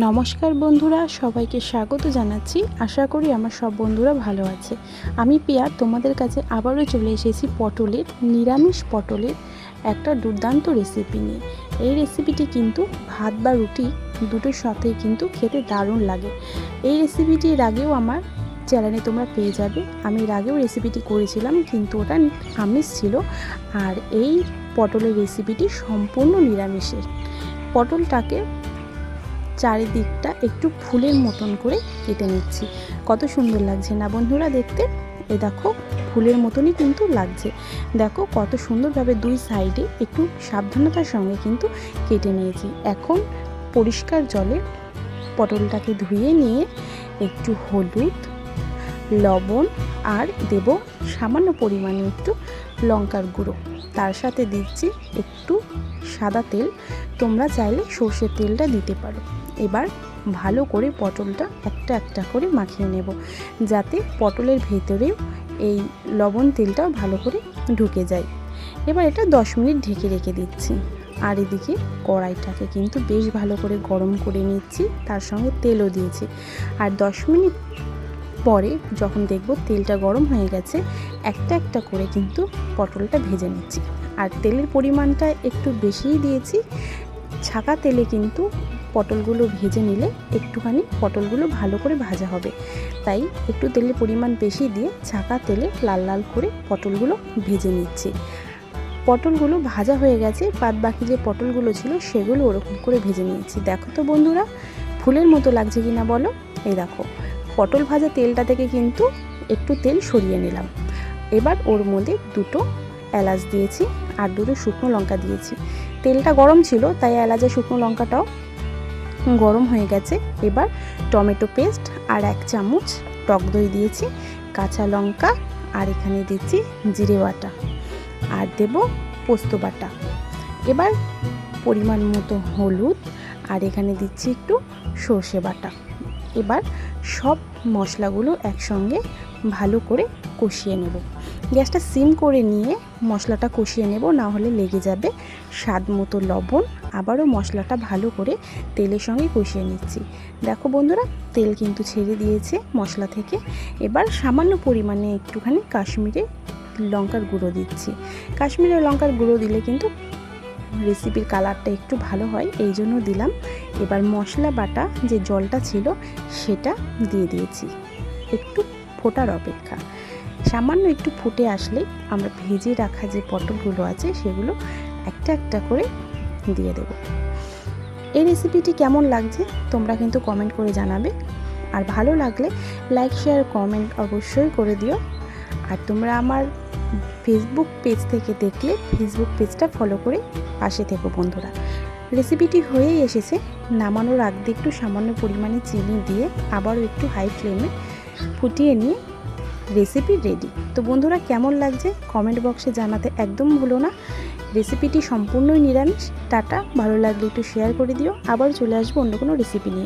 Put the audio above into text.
নমস্কার বন্ধুরা, সবাইকে স্বাগত জানাচ্ছি। আশা করি আমার সব বন্ধুরা ভালো আছে। আমি পিয়া, তোমাদের কাছে আবারও চলে এসেছি পটলের, নিরামিষ পটলের একটা দুর্দান্ত রেসিপি নিয়ে। এই রেসিপিটি কিন্তু ভাত বা রুটি দুটোর সাথেই কিন্তু খেতে দারুণ লাগে। এই রেসিপিটি এর আগেও আমার চ্যানেলে তোমরা পেয়ে যাবে। আমি এর আগেও রেসিপিটি করেছিলাম, কিন্তু ওটা আমিষ ছিল। আর এই পটলের রেসিপিটি সম্পূর্ণ নিরামিষের। পটলটাকে চারিদিকটা একটু ফুলের মতন করে কেটে নিচ্ছি। কত সুন্দর লাগছে না বন্ধুরা দেখতে? এ দেখো, ফুলের মতনই কিন্তু লাগছে। দেখো, কত সুন্দরভাবে দুই সাইডে একটু সাবধানতার সঙ্গে কিন্তু কেটে নিয়েছি। এখন পরিষ্কার জলে পটলটাকে ধুয়ে নিয়ে একটু হলুদ, লবণ আর দেব সামান্য পরিমাণে একটু লঙ্কার গুঁড়ো। তার সাথে দিচ্ছি একটু সাদা তেল। তোমরা চাইলে সর্ষের তেলটা দিতে পারো। এবার ভালো করে পটলটা একটা একটা করে মাখিয়ে নেব, যাতে পটলের ভেতরেও এই লবণ তেলটাও ভালো করে ঢুকে যায়। এবার এটা দশ মিনিট ঢেকে রেখে দিচ্ছি। আর এদিকে কড়াইটাকে কিন্তু বেশ ভালো করে গরম করে নিচ্ছি, তার সঙ্গে তেলও দিয়েছি। আর দশ মিনিট পরে যখন দেখব তেলটা গরম হয়ে গেছে, একটা একটা করে কিন্তু পটলটা ভেজে নিচ্ছি। আর তেলের পরিমাণটা একটু বেশিই দিয়েছি ছাকা তেলে কিন্তু পটলগুলো ভেজে নিলে একটুখানি পটলগুলো ভালো করে ভাজা হবে। তাই একটু তেলের পরিমাণ বেশি দিয়ে ছাকা তেলে লাল লাল করে পটলগুলো ভেজে নিচ্ছি। পটলগুলো ভাজা হয়ে গেছে, বাদ বাকি যে পটলগুলো ছিল সেগুলো ওরকম করে ভেজে নিয়েছি। দেখো তো বন্ধুরা, ফুলের মতো লাগছে কি না বলো? এই দেখো, পটল ভাজা তেলটা থেকে কিন্তু একটু তেল সরিয়ে নিলাম। এবার ওর মধ্যে দুটো এলাচ দিয়েছি আর দুটো শুকনো লঙ্কা দিয়েছি। তেলটা গরম ছিল, তাই এলাচের শুকনো লঙ্কাটাও গরম হয়ে গেছে। এবার টমেটো পেস্ট আর এক চামচ টক দই দিয়েছি, কাঁচা লঙ্কা আর এখানে দিচ্ছি জিরে বাটা। আর দেব পোস্ত বাটা। এবার পরিমাণ মতো হলুদ আর এখানে দিচ্ছি একটু সর্ষে বাটা। এবার সব মশলাগুলো একসঙ্গে ভালো করে কষিয়ে নেব। গ্যাসটা সিম করে নিয়ে মশলাটা কষিয়ে নেব, না হলে লেগে যাবে স্বাদ মতো লবণ। আবারও মশলাটা ভালো করে তেলের সঙ্গে কষিয়ে নিচ্ছি। দেখো বন্ধুরা, তেল কিন্তু ছেড়ে দিয়েছে মশলা থেকে। এবার সামান্য পরিমাণে একটুখানি কাশ্মীরে লঙ্কার গুঁড়ো দিচ্ছি। কাশ্মীরের লঙ্কার গুঁড়ো দিলে কিন্তু রেসিপির কালারটা একটু ভালো হয়, এই জন্য দিলাম। এবার মশলা বাটা যে জলটা ছিল, সেটা দিয়ে দিয়েছি। একটু ফোটার অপেক্ষা। সামান্য একটু ফুটে আসলে আমরা ভেজে রাখা যে পটলগুলো আছে সেগুলো একটা একটা করে দিয়ে দেব। এই রেসিপিটি কেমন লাগছে তোমরা কিন্তু কমেন্ট করে জানাবে। আর ভালো লাগলে লাইক শেয়ার কমেন্ট অবশ্যই করে দিও। আর তোমরা আমার ফেসবুক পেজ থেকে দেখলে ফেসবুক পেজটা ফলো করে পাশে থেকো বন্ধুরা। রেসিপিটি হয়েই এসেছে। নামানোর আগ দিয়ে একটু সামান্য পরিমাণে চিনি দিয়ে আবারও একটু হাই ফ্লেমে ফুটিয়ে নিয়ে রেসিপি রেডি তো বন্ধুরা, কেমন লাগছে? কমেন্ট বক্সে জানাতে একদম ভুলো না। রেসিপিটি সম্পূর্ণই নিরামিষ। টাটা, ভালো লাগলে একটু শেয়ার করে দিও। আবার চলে আসব অন্য কোনো রেসিপি নিয়ে।